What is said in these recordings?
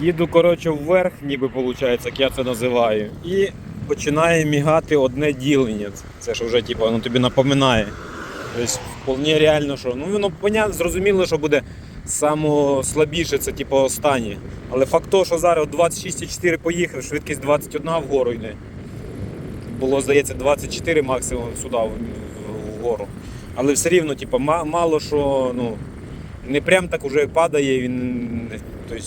Їду, коротше, вверх, ніби виходить, як я це називаю. І починає мігати одне ділення. Це ж вже типу, воно тобі напоминає. Тобто, вполне реально, що. Ну, воно понятно, зрозуміло, що буде само це типу останнє. Але факт того, що зараз 26,4 поїхав, швидкість 21 вгору йде. Було, здається, 24 максимум сюди вгору. Але все рівно, типу, мало що, ну, не прям так уже падає, він. Тобто,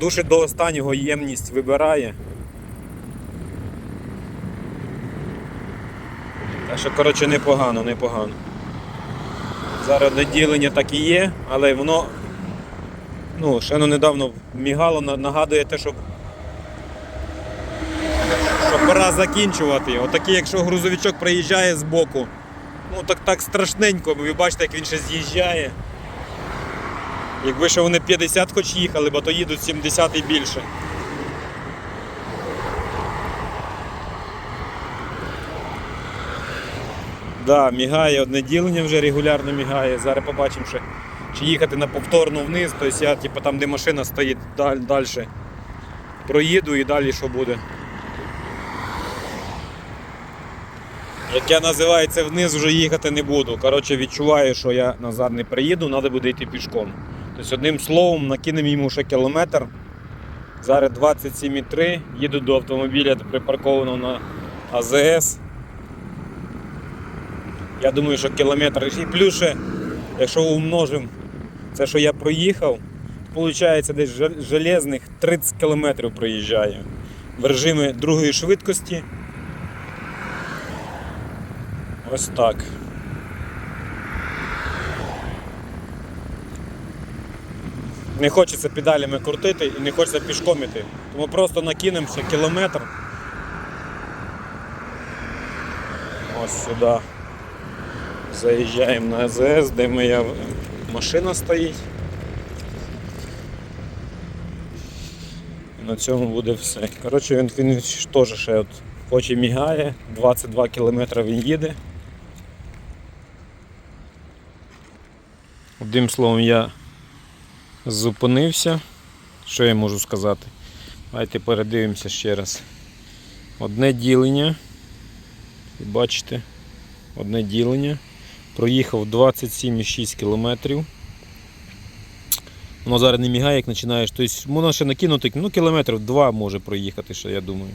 душить до останнього ємність вибирає. Так що, коротше, непогано, непогано. Зараз наділення так і є, але воно ну, ще ну, недавно мігало, нагадує те, що пора закінчувати. Отакий, якщо грузовичок приїжджає з боку, ну так, так страшненько, бо ви бачите, як він ще з'їжджає. Якби ще вони 50 хоч їхали, бо то їдуть 70 і більше. Да, мігає одне ділення вже регулярно мігає. Зараз побачимо, ще, чи їхати на повторну вниз, тобто я типу, там, де машина стоїть далі, проїду і далі що буде. Як я називаю це вниз, вже їхати не буду. Коротше, відчуваю, що я назад не приїду, треба буде йти пішком. Тобто, одним словом, накинемо йому ще кілометр. Зараз 27,3, їду до автомобіля припаркованого на АЗС. Я думаю, що кілометр. І плюс ще, якщо умножимо це, що я проїхав, виходить десь железних 30 кілометрів проїжджаю в режимі другої швидкості. Ось так. Не хочеться педалями крутити і не хочеться пішком іти. Тому просто накинемо ще кілометр. Ось сюди. Заїжджаємо на АЗС, де моя машина стоїть. На цьому буде все. Коротше, він, він теж ще от, хоч мігає, 22 км він їде. Одним словом, я зупинився. Що я можу сказати? Давайте передивимося ще раз. Одне ділення. Бачите, одне ділення. Проїхав 27,6 кілометрів. Воно зараз не мігає, як починаєш. Тобто можна ще накинути, ну кілометрів два може проїхати, ще, я думаю.